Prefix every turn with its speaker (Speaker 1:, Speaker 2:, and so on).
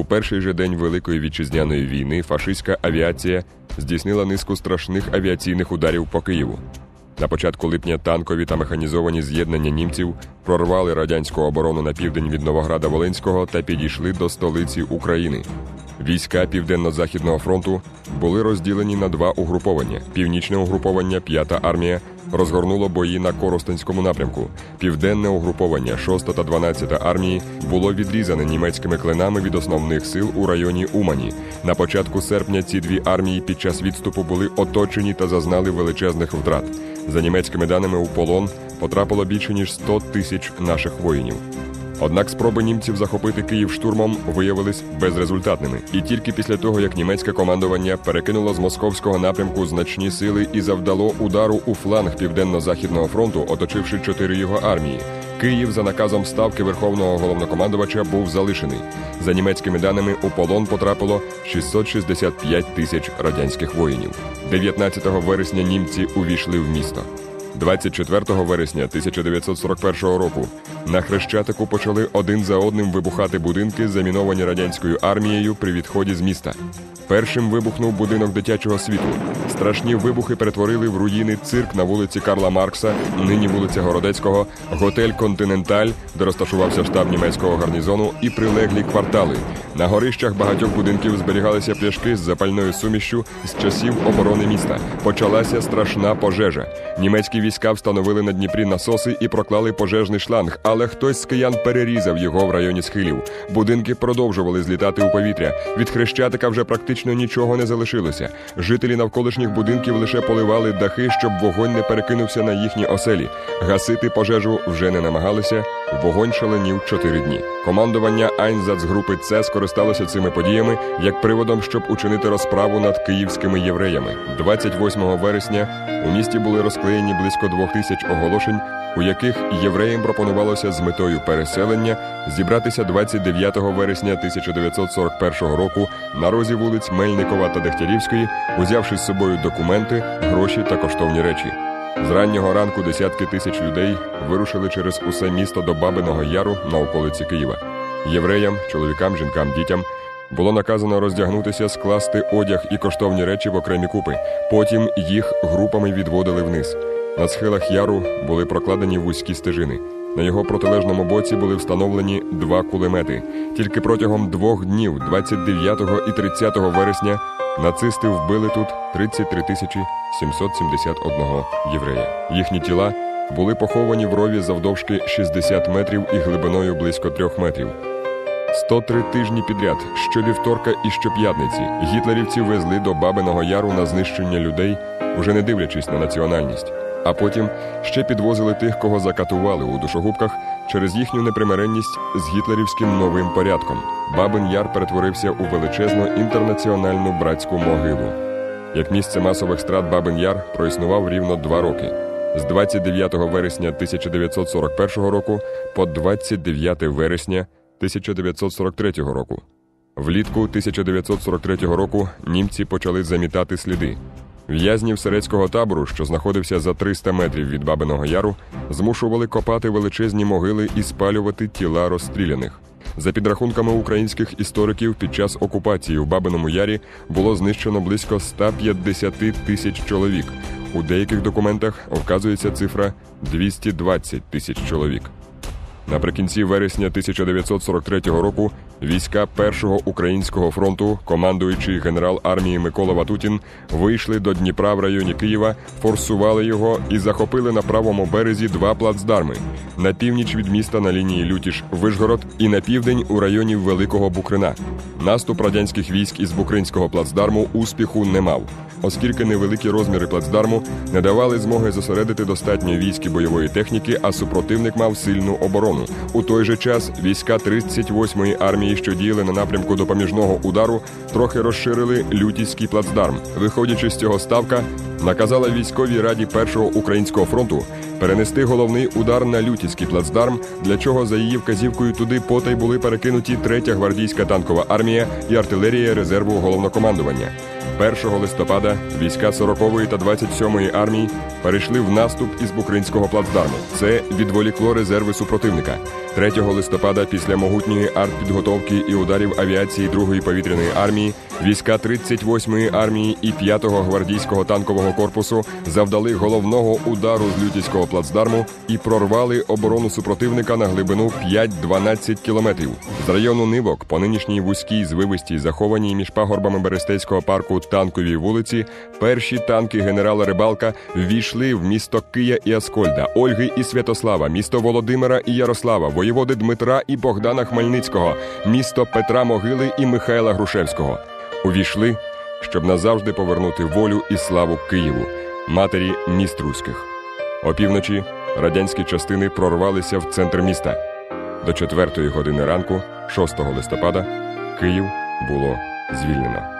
Speaker 1: У перший же день Великої вітчизняної війни фашистська авіація здійснила низку страшних авіаційних ударів по Києву. На початку липня танкові та механізовані з'єднання німців прорвали радянську оборону на південь від Новограда Волинського та підійшли до столиці України. Війська Південно-Західного фронту були розділені на два угруповання. Північне угруповання, п'ята армія, розгорнуло бої на Коростенському напрямку. Південне угруповання, 6 та 12 армії, було відрізане німецькими клинами від основних сил у районі Умані. На початку серпня ці дві армії під час відступу були оточені та зазнали величезних втрат. За німецькими даними, у полон потрапило більше ніж 100 тисяч наших воїнів. Однак спроби німців захопити Київ штурмом виявились безрезультатними. І тільки після того, як німецьке командування перекинуло з московського напрямку значні сили і завдало удару у фланг південно-західного фронту, оточивши чотири його армії. Київ за наказом ставки верховного головнокомандувача був залишений. За німецькими даними, у полон потрапило 665 тисяч радянських воїнів. 19 вересня німці увійшли в місто. 24 вересня 1941 року на Хрещатику почали один за одним вибухати будинки, заміновані радянською армією при відході з міста. Першим вибухнув будинок дитячого світу. Страшні вибухи перетворили в руїни цирк на вулиці Карла Маркса, нині вулиця Городецького, готель Континенталь, де розташувався штаб німецького гарнізону, і прилеглі квартали. На горищах багатьох будинків зберігалися пляшки з запальною сумішчю з часів оборони міста. Почалася страшна пожежа. Німецькі війська встановили на Дніпрі насоси і проклали пожежний шланг, але хтось з киян перерізав його в районі схилів. Будинки продовжували злітати у повітря. Від хрещатика вже практично нічого не залишилося. Жителі навколишніх будинків лише поливали дахи, щоб вогонь не перекинувся на їхні оселі. Гасити пожежу вже не намагалися. Вогонь шаленів чотири дні. Командування Айнзацгрупи С скористалося цими подіями як приводом, щоб учинити розправу над київськими євреями. 28 вересня у місті були розклеєні близько двох тисяч оголошень, у яких євреям пропонувалося з метою переселення зібратися 29 вересня 1941 року на розі вулиць Мельникова та Дегтярівської, узявши з собою документи, гроші та коштовні речі. З раннього ранку десятки тисяч людей вирушили через усе місто до Бабиного Яру на околиці Києва. Євреям, чоловікам, жінкам, дітям було наказано роздягнутися, скласти одяг і коштовні речі в окремі купи. Потім їх групами відводили вниз. На схилах яру були прокладені вузькі стежини. На його протилежному боці були встановлені два кулемети. Тільки протягом двох днів, 29 і 30 вересня, нацисти вбили тут 33 тисячі 771 єврея. Їхні тіла були поховані в рові завдовжки 60 метрів і глибиною близько 3 метрів. 103 тижні підряд, щовівторка і щоп'ятниці, гітлерівці везли до Бабиного Яру на знищення людей, уже не дивлячись на національність. А потім ще підвозили тих, кого закатували у душогубках через їхню непримиренність з гітлерівським новим порядком. Бабин Яр перетворився у величезну інтернаціональну братську могилу. Як місце масових страт Бабин Яр проіснував рівно два роки з 29 вересня 1941 року по 29 вересня 1943 року. Влітку 1943 року німці почали замітати сліди. В'язнів середського табору, що знаходився за 300 метрів від Бабиного Яру, змушували копати величезні могили і спалювати тіла розстріляних. За підрахунками українських істориків, під час окупації в Бабиному Ярі було знищено близько 150 тисяч чоловік. У деяких документах вказується цифра 220 тисяч чоловік. Наприкінці вересня 1943 року війська Першого українського фронту, командуючий генерал армії Микола Ватутін, вийшли до Дніпра в районі Києва, форсували його і захопили на правому березі два плацдарми на північ від міста на лінії Лютіш-Вишгород і на південь у районі Великого Букрина. Наступ радянських військ із Букринського плацдарму успіху не мав, оскільки невеликі розміри плацдарму не давали змоги зосередити достатньо військ і бойової техніки, а супротивник мав сильну оборону. У той же час війська 38-ї армії, що діяли на напрямку допоміжного удару, трохи розширили лютіський плацдарм. Виходячи з цього ставка, наказала військовій раді Першого українського фронту перенести головний удар на Лютівський плацдарм, для чого за її вказівкою туди потай були перекинуті третя гвардійська танкова армія і артилерія резерву головнокомандування. 1 листопада війська 40-ї та 27-ї армії перейшли в наступ із Букринського плацдарму. Це відволікло резерви супротивника. 3 листопада, після могутньої артпідготовки і ударів авіації 2-ї повітряної армії, війська 38-ї армії і 5-го гвардійського танкового корпусу завдали головного удару з Лютівського плацдарму і прорвали оборону супротивника на глибину 5-12 кілометрів. З району Нивок, по нинішній вузькій звивистій, захованій між пагорбами Берестейського парку танковій вулиці, перші танки генерала Рибалка ввійшли в місто Кия і Аскольда, Ольги і Святослава, місто Володимира і Ярослава, воєводи Дмитра і Богдана Хмельницького, місто Петра Могили і Михайла Грушевського. Увійшли, щоб назавжди повернути волю і славу Києву, матері міст руських. Опівночі радянські частини прорвалися в центр міста. До 4 години ранку, 6 листопада, Київ було звільнено.